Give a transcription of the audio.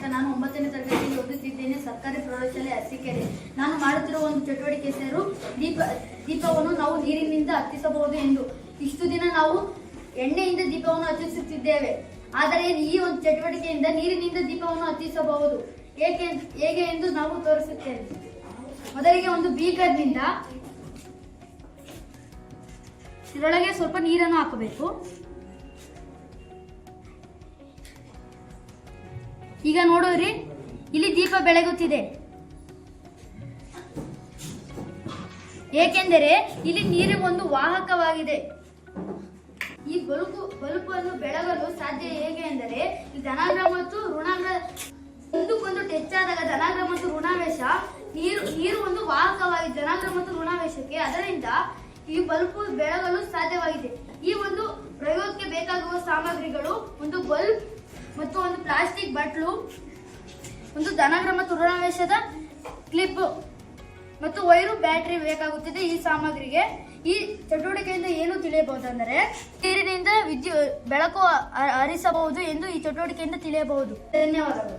ನಾಯಕ ನಾನು ಒಂಬತ್ತನೇ ತರಗತಿಯಲ್ಲಿ ಓದುತ್ತಿದ್ದೇನೆ, ಸರ್ಕಾರಿ ಪ್ರೌಢಶಾಲೆ ಅರಸಿಕೆರೆ. ನಾನು ಮಾಡುತ್ತಿರುವ ಒಂದು ಚಟುವಟಿಕೆ ಹೆಸರು, ದೀಪ, ದೀಪವನ್ನು ನಾವು ನೀರಿನಿಂದ ಹತ್ತಿಸಬಹುದು ಎಂದು. ಇಷ್ಟು ದಿನ ನಾವು ಎಣ್ಣೆಯಿಂದ ದೀಪವನ್ನು ಹಚ್ಚಿಸುತ್ತಿದ್ದೇವೆ. ಆದರೆ ಈ ಒಂದು ಚಟುವಟಿಕೆಯಿಂದ ನೀರಿನಿಂದ ದೀಪವನ್ನು ಹತ್ತಿಸಬಹುದು. ಏಕೆ ಹೇಗೆ ಎಂದು ನಾವು ತೋರಿಸುತ್ತೇವೆ ಮೊದಲಿಗೆ ಒಂದು ಬೀಕರ್ನಿಂದ ಇದರೊಳಗೆ ಸ್ವಲ್ಪ ನೀರನ್ನು ಹಾಕಬೇಕು. ಈಗ ನೋಡೋರಿ, ಇಲ್ಲಿ ದೀಪ ಬೆಳಗುತ್ತಿದೆ. ಏಕೆಂದರೆ ಇಲ್ಲಿ ನೀರು ಒಂದು ವಾಹಕವಾಗಿದೆ. ಈ ಬಲ್ಬು ಬಲುಪನ್ನು ಬೆಳಗಲು ಸಾಧ್ಯ ಹೇಗೆ ಎಂದರೆ ಧನಾಗ್ರ ಮತ್ತು ಋಣಾಗ್ರ ಒಂದಕ್ಕೊಂದು ಹೆಚ್ಚಾದಾಗ ಧನಾಗ್ರ ಮತ್ತು ಋಣಾವೇಶ, ನೀರು ನೀರು ಒಂದು ವಾಹಕವಾಗಿದೆ ಧನಾಗ್ರ ಮತ್ತು ಋಣಾವೇಶಕ್ಕೆ, ಅದರಿಂದ ಈ ಬಲ್ಬು ಬೆಳಗಲು ಸಾಧ್ಯವಾಗಿದೆ. ಈ ಒಂದು ಪ್ರಯೋಗಕ್ಕೆ ಬೇಕಾಗುವ ಸಾಮಗ್ರಿಗಳು, ಒಂದು ಬಲ್ಬ್ ಮತ್ತು ಒಂದು ಪ್ಲಾಸ್ಟಿಕ್ ಬಟ್ಲು, ಒಂದು ಧನಾಗ್ರ ಮತ್ತು ಕ್ಲಿಪ್ ಮತ್ತು ವೈರು ಬ್ಯಾಟರಿ ಬೇಕಾಗುತ್ತದೆ ಈ ಸಾಮಗ್ರಿಗೆ. ಈ ಚಟುವಟಿಕೆಯಿಂದ ಏನು ತಿಳಿಯಬಹುದಂದರೆ ನೀರಿನಿಂದ ವಿದ್ಯು, ಬೆಳಕು ಹರಿಸಬಹುದು ಎಂದು ಈ ಚಟುವಟಿಕೆಯಿಂದ ತಿಳಿಯಬಹುದು. ಧನ್ಯವಾದಗಳು.